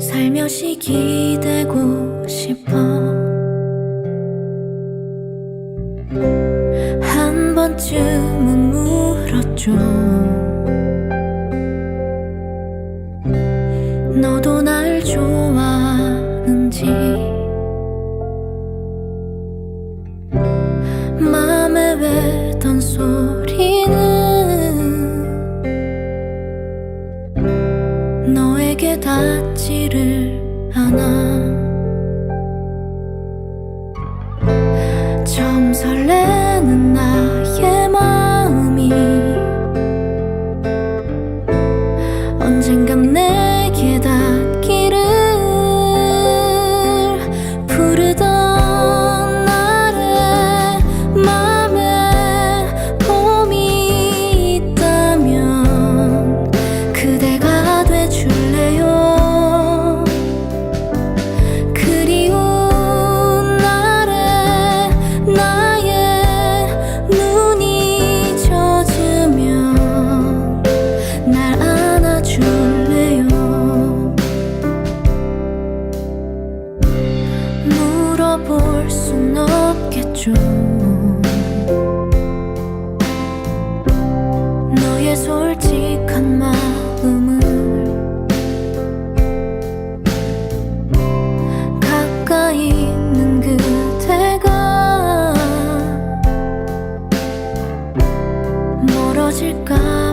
살며시 기대고 싶어. 한 번쯤은 물었죠 너도 날 좋아하는지. 맘에 외던 소리는 너에게 닿지를 않아 물어볼 순 없겠죠. 너의 솔직한 마음을 가까이 있는 그대가 멀어질까